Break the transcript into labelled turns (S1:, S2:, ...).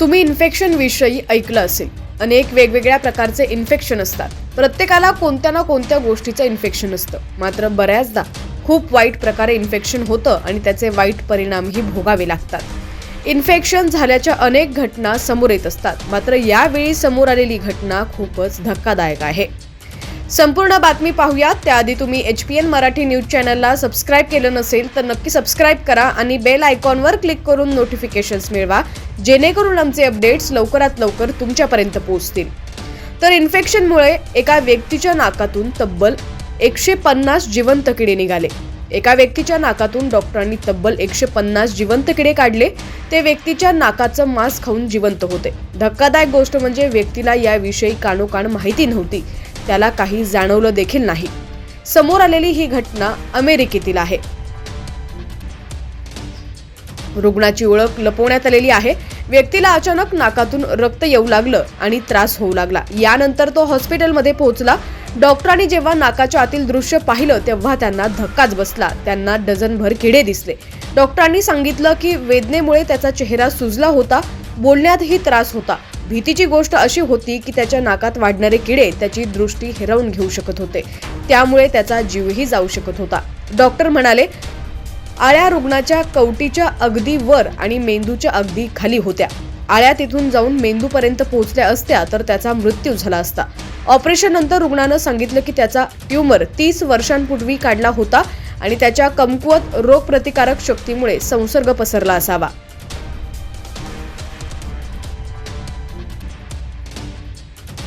S1: तुम्ही इन्फेक्शन विषयी ऐकलं असेल. अनेक वेगवेगळ्या प्रकारचे इन्फेक्शन असतात. प्रत्येकाला कोणत्या ना कोणत्या गोष्टीचं इन्फेक्शन असतं. मात्र बऱ्याचदा खूप वाईट प्रकारे इन्फेक्शन होतं आणि त्याचे वाईट परिणामही भोगावे लागतात. इन्फेक्शन झाल्याच्या अनेक घटना समोर येत असतात. मात्र यावेळी समोर आलेली घटना खूपच धक्कादायक आहे. संपूर्ण बातमी पाहूयात. त्याआधी तुम्ही H P N Marathi news चॅनलला सबस्क्राईब केलं नसेल तर नक्की सबस्क्राईब करा आणि बेल आयकॉनवर क्लिक करून नोटिफिकेशन्स मिळवा जेणेकरून आमचे अपडेट्स लवकरात लवकर तुमच्यापर्यंत पोहोचतील. तर इन्फेक्शनमुळे एका व्यक्तीच्या नाकातून तब्बल एकशे पन्नास जिवंत किडे निघाले. एका व्यक्तीच्या नाकातून डॉक्टरांनी तब्बल एकशे पन्नास जिवंत किडे काढले. ते व्यक्तीच्या नाकाचं मांस खाऊन जिवंत होते. धक्कादायक गोष्ट म्हणजे व्यक्तीला याविषयी कानोकान माहिती नव्हती. त्याला काही जाणवलं देखील नाही. समोर आलेली ही घटना अमेरिकेतील आहे. रुग्णाची ओळख लपवण्यात आलेली आहे. व्यक्तीला अचानक नाकातून रक्त येऊ लागलं आणि त्रास होऊ लागला. यानंतर तो हॉस्पिटलमध्ये पोहोचला. डॉक्टरांनी जेव्हा नाकाच्या आतील दृश्य पाहिलं तेव्हा त्यांना धक्काच बसला. त्यांना डझनभर किडे दिसले. डॉक्टरांनी सांगितलं की वेदनेमुळे त्याचा चेहरा सुजला होता. बोलण्यातही त्रास होता. भीतीची गोष्ट अशी होती की त्याच्या नाकात वाढणारे किडे त्याची दृष्टी हिरवून घेऊ शकत होते. त्यामुळे त्याचा जीवही जाऊ शकत होता. डॉक्टर म्हणाले आळ्या रुग्णाच्या कवटीच्या अगदी वर आणि मेंदूच्या अगदी खाली होत्या. आळ्या तिथून जाऊन मेंदूपर्यंत पोहोचल्या असत्या तर त्याचा मृत्यू झाला असता. ऑपरेशन नंतर रुग्णानं सांगितलं की त्याचा ट्यूमर तीस वर्षांपूर्वी काढला होता आणि त्याच्या कमकुवत रोगप्रतिकारक शक्तीमुळे संसर्ग पसरला असावा.